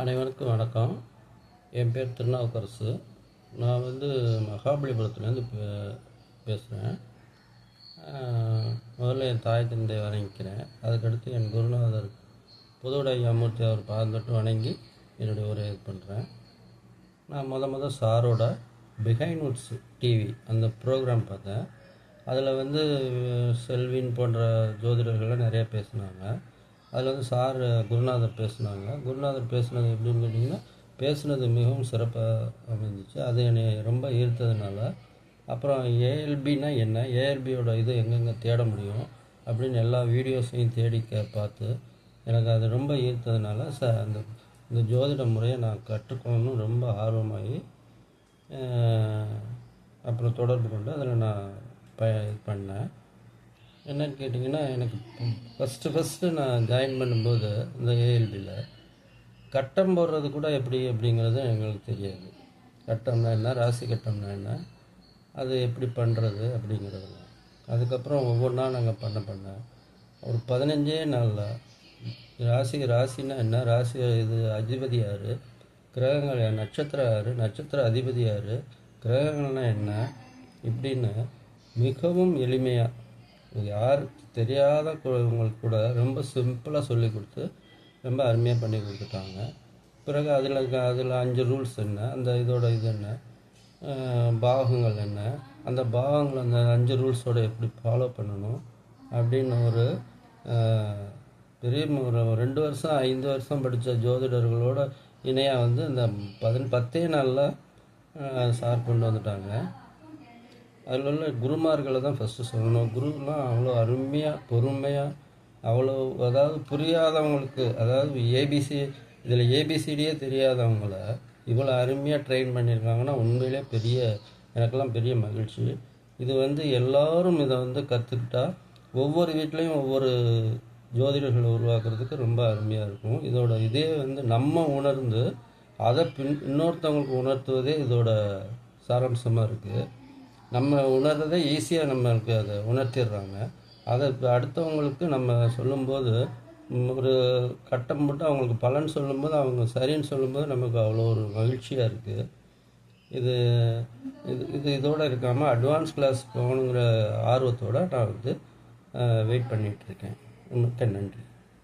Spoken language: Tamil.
அனைவருக்கும் வணக்கம். என் பேர் திருநாவுக்கரசு. நான் வந்து மகாபலிபுரத்துலேருந்து பே பேசுகிறேன் முதல்ல என் தாய் தந்தை வணங்கிக்கிறேன். அதுக்கடுத்து என் குருநாதர் புதுவுடை அமூர்த்தி அவர் பாதந்தொட்டு வணங்கி என்னுடைய உரை இது பண்ணுறேன் நான் முத முத சாரோட பிஹைண்ட் வுட்ஸ் டிவி அந்த ப்ரோக்ராம் பார்த்தேன். அதில் வந்து செல்வின் போன்ற ஜோதிடர்கள்லாம் நிறையா பேசினாங்க. அதில் வந்து சார் குருநாதர் பேசினாங்க. குருநாதர் பேசுனது எப்படின்னு கேட்டிங்கன்னா பேசுனது மிகவும் சிறப்பாக அமைஞ்சிச்சு. அது என்னை ரொம்ப ஈர்த்ததுனால. அப்புறம் ஏஎல்பினா என்ன? ஏஎல்பியோட இது எங்கெங்கே தேட முடியும்? அப்படின்னு எல்லா வீடியோஸையும் தேடி பார்த்து எனக்கு அது ரொம்ப ஈர்த்ததுனால ச அந்த இந்த ஜோதிட முறையை நான் கற்றுக்கணும்னு ரொம்ப ஆர்வமாகி அப்புறம் தொடர்பு கொண்டு அதில் நான் ப இது பண்ணேன். என்னன்னு கேட்டிங்கன்னா எனக்கு ஃபஸ்ட்டு ஃபஸ்ட்டு நான் ஜாயின் பண்ணும்போது இந்த ஏஎல்பியில் கட்டம் போடுறது கூட எப்படி அப்படிங்கிறது எங்களுக்கு தெரியாது. கட்டம்னா என்ன ராசி கட்டம்னா என்ன அது எப்படி பண்ணுறது அப்படிங்கிறது. அதுக்கப்புறம் ஒவ்வொன்றா நாங்கள் பண்ண பண்ண ஒரு பதினஞ்சே நாளில் ராசி ராசினா என்ன? ராசி இது அதிபதி யார்? கிரகங்கள் நட்சத்திரம் யார்? நட்சத்திர அதிபதி யார்? கிரகங்கள்னால் என்ன? இப்படின்னு மிகவும் எளிமையாக யாருக்கு தெரியாத குழந்தைங்களுக்கு கூட ரொம்ப சிம்பிளாக சொல்லி கொடுத்து ரொம்ப அருமையாக பண்ணி கொடுத்துட்டாங்க. பிறகு அதில் அதில் அஞ்சு ரூல்ஸ் என்ன? அந்த இதோட இது என்ன? பாகங்கள் என்ன? அந்த பாகங்கள் அந்த அஞ்சு ரூல்ஸோட எப்படி ஃபாலோ பண்ணணும்? அப்படின்னு ஒரு பெரிய ஒரு ரெண்டு வருஷம் ஐந்து வருஷம் படித்த ஜோதிடர்களோட இணையாக வந்து இந்த பதின பத்தே நாளில் சார் கொண்டு வந்துட்டாங்க. அதில் உள்ள குருமார்களை தான் ஃபஸ்ட்டு சொல்லணும். குருலாம் அவ்வளோ அருமையாக பொறுமையாக அவ்வளோ அதாவது புரியாதவங்களுக்கு அதாவது ஏபிசி இதில் ஏபிசிடியே தெரியாதவங்கள இவ்வளோ அருமையாக ட்ரெயின் பண்ணியிருக்காங்கன்னா உண்மையிலே பெரிய எனக்கெல்லாம் பெரிய மகிழ்ச்சி. இது வந்து எல்லோரும் இதை வந்து கற்றுக்கிட்டா ஒவ்வொரு வீட்லேயும் ஒவ்வொரு ஜோதிடர்களை உருவாக்குறதுக்கு ரொம்ப அருமையாக இருக்கும். இதோட இதே வந்து நம்ம உணர்ந்து அதை பின் இன்னொருத்தவங்களுக்கு உணர்த்துவதே இதோட சாராம்சமாக இருக்குது நம்ம உணர்றதை ஈஸியாக நம்மளுக்கு அதை உணர்த்திடுறாங்க. அதை அடுத்தவங்களுக்கு நம்ம சொல்லும்போது ஒரு கட்டம் போட்டு அவங்களுக்கு பலன் சொல்லும்போது அவங்க சரின்னு சொல்லும்போது நமக்கு அவ்வளோ ஒரு மகிழ்ச்சியாக இருக்குது இது இது இது இதோடு இருக்காமல் அட்வான்ஸ் கிளாஸ் போகணுங்கிற ஆர்வத்தோடு நான் வந்து வெயிட் பண்ணிகிட்ருக்கேன் மிக்க நன்றி.